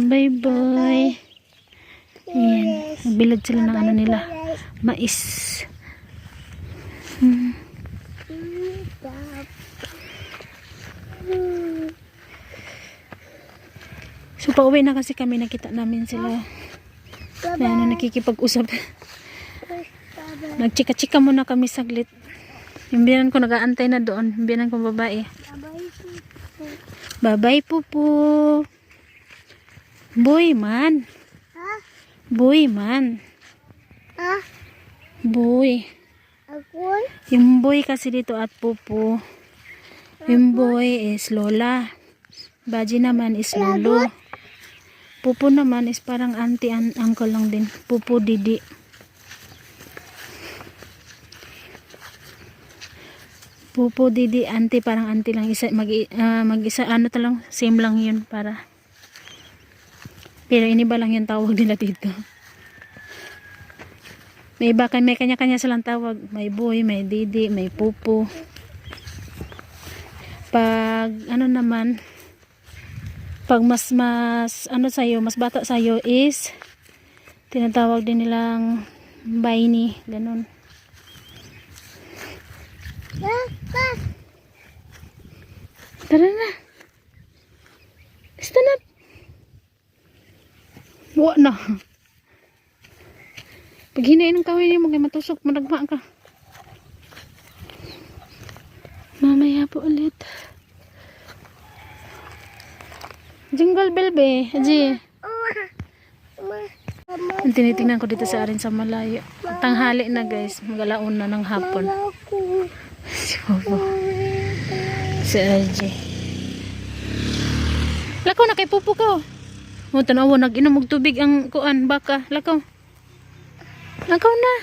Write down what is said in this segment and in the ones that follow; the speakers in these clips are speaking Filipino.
Bye bye. Ayan. Nagbilad sila ng ano nila. Mais. Hmm. So pauwi na kasi kami nakita namin sila. Na ano nakikipag-usap. Nagchika-chika muna kami saglit. Yung biyanan ko nag-aantay na doon. Yung biyanan ko babae. Bye-bye po po. Boy man. Ha? Boy man. Ha? Boy. Ako? Yung boy kasi dito at pupo. Yung boy is lola. Baji naman is lolo. Pupo naman is parang auntie and uncle lang din. Pupo didi. Pupo didi auntie parang auntie lang isa mag, ah, mag-isa ano to lang same lang yun para pero iniba lang yung tawag nila dito. May iba may kanya-kanya silang tawag. May boy, may didi, may pupo. Pag ano naman, pag mas mas ano sa'yo, mas bata sa'yo is tinatawag din nilang baini, ganun. Tara na. Wa na. Pag hinain ng kawin mo, kay matusok, managma ka. Mamaya po ulit. Jingle bell be. Aji. Ang tinitingnan ko dito sa arin sa malayo. Tanghali na guys. Magalaon na ng hapon. Si Bobo. Si RJ. Lakaw na kay pupo ko. O tanawa nag-inom og tubig ang kuan baka. Lakaw. Lakaw na.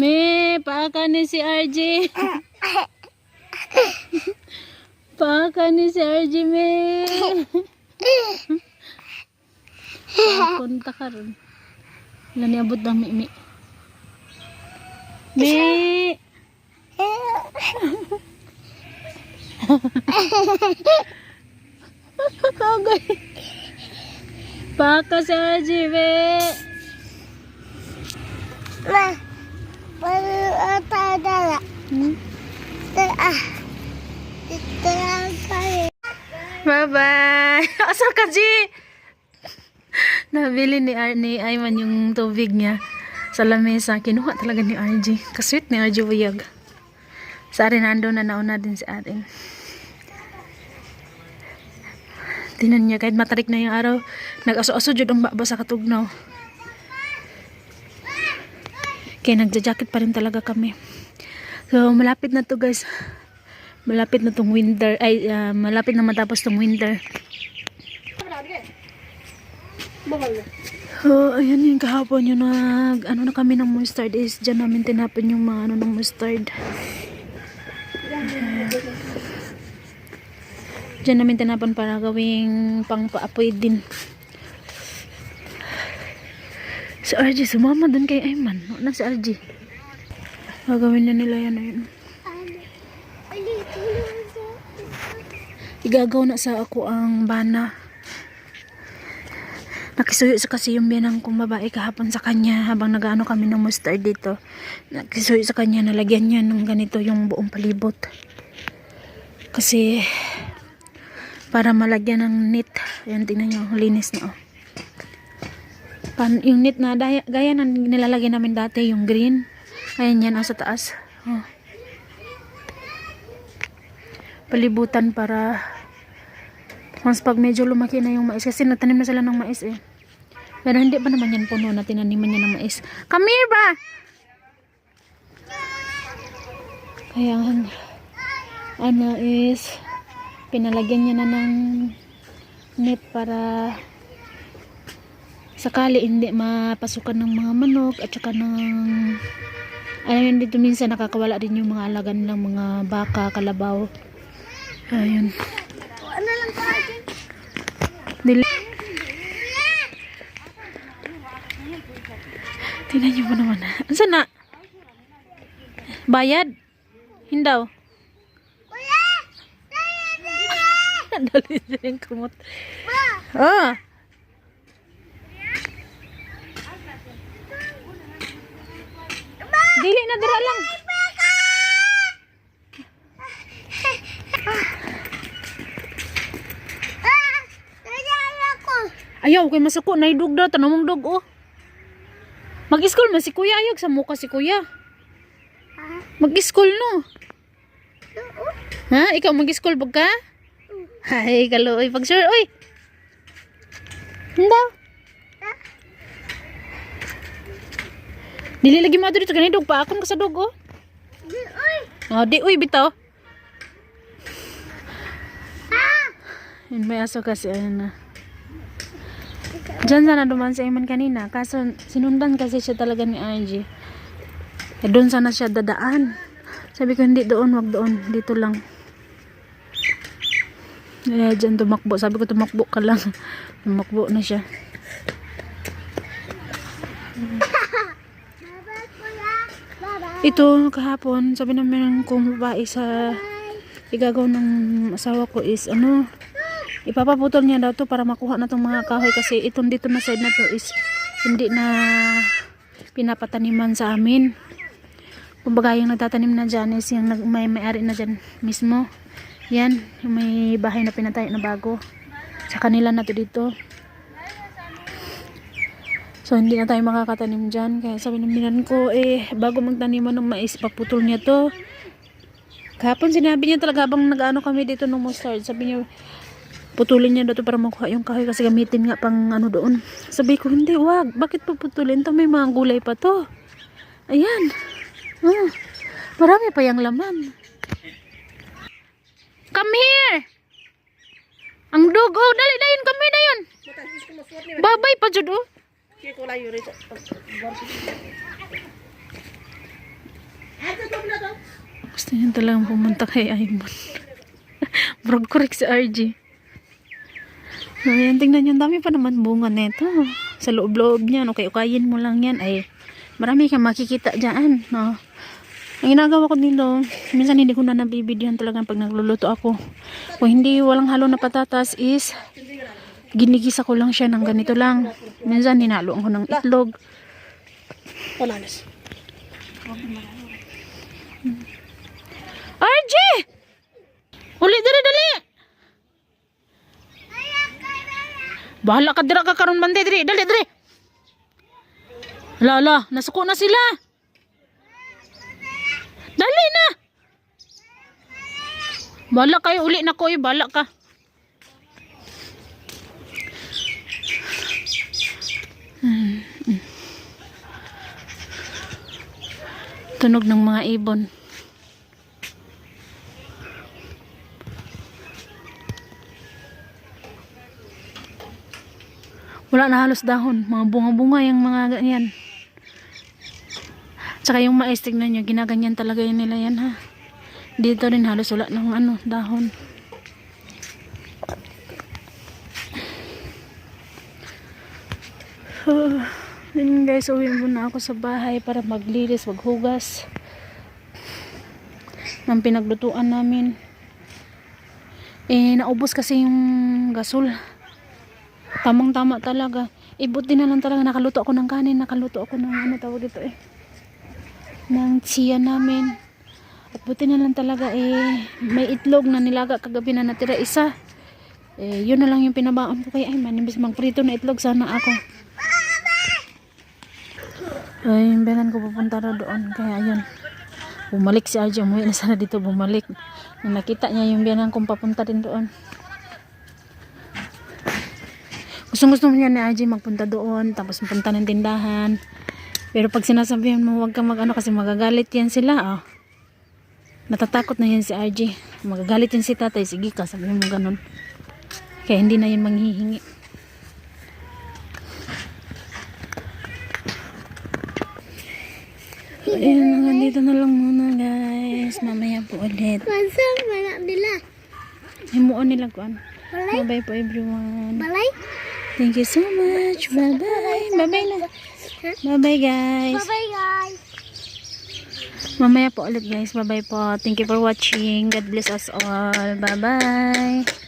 Me, paaka ni si RJ. paaka ni si RJ, me. Punta ka ron. Wala niabot ng mi-mi. Me. Kagay. Paka sa jibe. Ma. Wala ata dala. Hmm? Ah. Dito lang kayo. Bye-bye. Asa ka, Ji? Nabili ni, ni Ayman yung tubig niya sa lamesa. Kinuha talaga ni RJ. Kasweet ni RJ Wiyag. Sa arin, nando na nauna din sa atin. Tinan niya, kahit matarik na yung araw, nag-aso-aso jud ang baba sa katugnaw. Kaya nagja-jacket pa rin talaga kami. So, malapit na to guys. Malapit na tong winter. Ay, ah, malapit na matapos tong winter. So, ayan yung kahapon yung nag, ano na kami ng mustard is dyan namin tinapon yung mga ano ng mustard. Ayan. Dyan namin tinapon para gawing pang paapoy din. Si RG, sumama dun kay Ayman. Wala si RG. Gagawin na nila yan ayun. Igagaw na sa ako ang bana. Nakisuyo sa kasi yung binang kong babae kahapon sa kanya habang nagaano kami ng mustard dito. Nakisuyo sa kanya, nalagyan niya ng ganito yung buong palibot. Kasi para malagyan ng knit. Ayan, tingnan nyo, linis na oh. Pan, yung knit na daya, gaya na nilalagay namin dati, yung green. Ayan yan, oh, sa taas. Oh. Palibutan para mas pag medyo lumaki na yung mais kasi natanim na sila ng mais eh. Pero hindi pa naman yan puno na tinaniman niya ng mais. Come here ba? Kaya ano is pinalagyan niya na ng net para sakali hindi mapasukan ng mga manok at saka ng ayun dito minsan nakakawala din yung mga alaga nilang mga baka, kalabaw. Ayun. Ano lang. Tingnan niyo po naman. Saan na? Bayad? Hindaw. Kuya! Dali siya yung kumot. Ma! Oh. Dili na dira lang. Ah! Ayaw kay masuko na idug daw tanong dog oh. Mag-school man si kuya ayog sa muka si kuya. Ah, Mag-school no. Ha? Ikaw mag-school bag ka? Ay, kaluoy. Pag sure, oy. Hindi. Dili lagi mo dito kanina dog pa akon sa dog oh. Di, uy. Oh, di uy bitaw. Ah! Yun may aso kasi ano na. Diyan sana duman sa iman kanina. Kaso sinundan kasi siya talaga ni RG. Eh doon sana siya dadaan. Sabi ko hindi doon, wag doon. Dito lang. Eh dyan tumakbo. Sabi ko tumakbo ka lang. Tumakbo na siya. Ito kahapon, sabi namin kung babae sa igagaw ng asawa ko is ano, ipapaputol niya daw to para makuha na tong mga kahoy kasi itong dito na side na to is hindi na pinapataniman sa amin. Kumbaga yung nagtatanim na dyan is yung may may-ari na dyan mismo. Yan, may bahay na pinatayo na bago. Sa kanila na to dito. So, hindi na tayo makakatanim dyan. Kaya sabi ng minan ko, eh, bago magtaniman ng mais, paputol niya to. Kahapon sinabi niya talaga habang nag-ano kami dito nung mustard. Sabi niya, putulin niya daw to para makuha yung kahoy kasi gamitin nga pang ano doon. Sabi ko, hindi, wag. Bakit paputulin to? May mga gulay pa to. Ayan. Oh, marami pa yung laman. Come here! Ang dog, oh, dali na yun, come here na yun. Babay pa, Jud, oh. Gusto niya talagang pumunta kay Aimon. Brog correct si RG. Ayan, tingnan niyo, dami pa naman bunga nito. Sa loob-loob niya, no, kay ukayin mo lang yan, ay marami kang makikita dyan, no. Ang ginagawa ko dito, minsan hindi ko na nabibidyohan talaga pag nagluluto ako. Kung hindi walang halo na patatas is, ginigisa ko lang siya ng ganito lang. Minsan ninalo ko ng itlog. RJ! Uli dali dali! Bahala ka dira ka karon bande diri, dali diri. Lala, nasuko na sila. Dali na. Bahala kayo uli na ko, eh, ka. Tunog ng mga ibon. Wala na halos dahon. Mga bunga-bunga yung mga ganyan. Tsaka yung mais, tignan nyo, ginaganyan talaga yun nila yan ha. Dito rin halos wala ng ano, dahon. Then guys, uwi muna ako sa bahay para maglilis, maghugas ng pinaglutuan namin. Eh, naubos kasi yung gasol. Tamang tama talaga. Eh, buti na lang talaga nakaluto ako ng kanin, nakaluto ako ng ano tawag dito eh. Ng tsiya namin. At buti na lang talaga eh, may itlog na nilaga kagabi na natira isa. Eh, yun na lang yung pinabaon ko kay Ayman. Imbis magprito na itlog sana ako. Ay, yung benan ko pupunta na doon. Kaya yun. Bumalik si Arjo. Umuwi na sana dito. Bumalik. Nung nakita niya yung benan kong papunta din doon. Gusto gusto niya ni Arjo magpunta doon. Tapos magpunta ng tindahan. Pero pag sinasabihan mo huwag kang mag ano kasi magagalit yan sila. Oh. Natatakot na yan si RG. Magagalit yan si tatay. Sige ka, sabihin mo ganun. Kaya hindi na yun manghihingi. Ayun, nandito na lang muna guys. Mamaya po ulit. Masang manak nila. Himuon nila ko ano. Balay? Bye bye po everyone. Balay? Thank you so much. Bye bye. Bye bye na. Bye bye guys. Bye-bye, guys. Mamaya po ulit guys. Bye bye po. Thank you for watching. God bless us all. Bye bye.